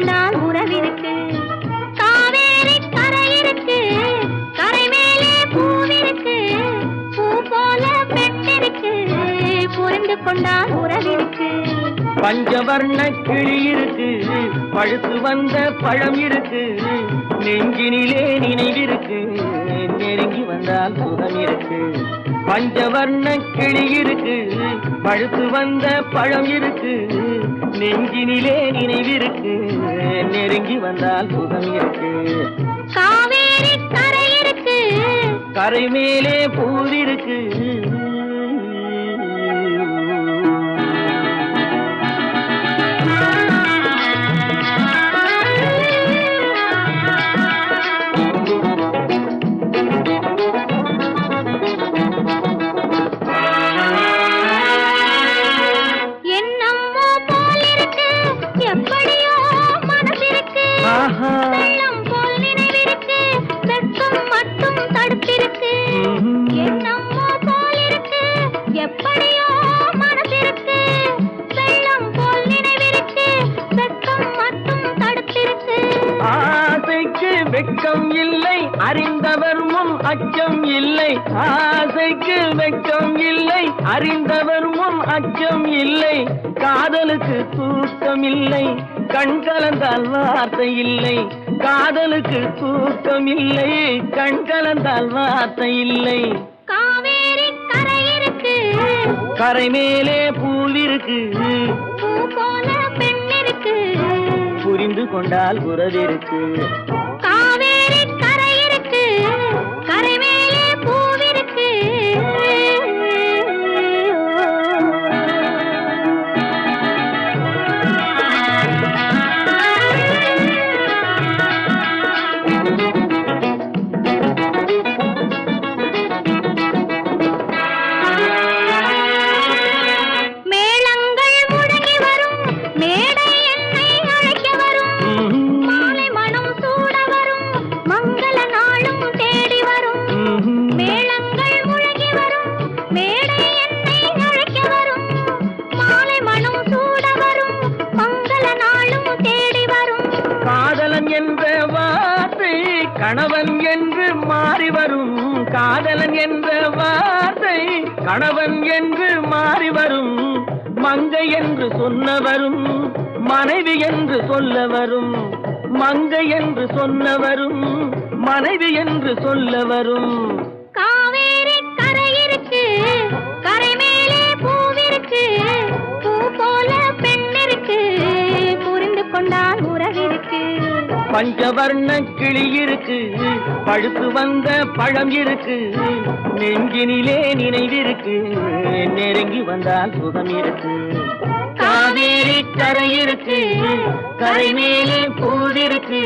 சொன்னால் உறவிருக்கு. காவேரி கரை இருக்கு கரை மேலே பூவிருக்கு பூ போல பெற்றிருக்கு. புரிந்து கொண்டால் உறவிருக்கு. பஞ்சவர்ண கிளி இருக்கு பழுத்து வந்த பழம் இருக்கு. நெஞ்சினிலே நினைவிருக்கு. நெருங்கி வந்தால் சுகம் இருக்கு. பஞ்சவர்ண கிளி இருக்கு. பழுத்து வந்த பழம் இருக்கு. நெஞ்சினிலே நினைவிருக்கு. நெருங்கி வந்தால் சுகம் இருக்கு. காவேரி கரை இருக்கு. கரை மேலே பூவிருக்கு அச்சம் இல்லை ஆசைக்கு வெட்கம் இல்லை அறிந்தவர் முன் அச்சம் இல்லை காதலுக்கு தூக்கம் இல்லை கண் கலந்தால் வார்த்தை இல்லை காதலுக்கு தூக்கம் இல்லை கண் கலந்தால் வார்த்தை இல்லை. காவேரி கரை இருக்கு. கரை மேலே பூவிருக்கு புரிந்து கொண்டால் உறவிருக்கு காவேரி என்ற வார்த்தை கணவன் என்று மாறி வரும் காதலன் என்ற வார்த்தை கணவன் என்று மாறி வரும் மங்கை என்று சொன்னவரும் மனைவி என்று சொல்ல வரும் மங்கை என்று சொன்னவரும் மனைவி என்று சொல்ல வரும். உறவிருக்கு பஞ்சவர்ண கிளி இருக்கு. பழுத்து வந்த பழம் இருக்கு. நெஞ்சினிலே நினைவிருக்கு. நெருங்கி வந்தால் சுகம் இருக்கு. காவேரி கரை இருக்கு. கரை மேலே பூவிருக்கு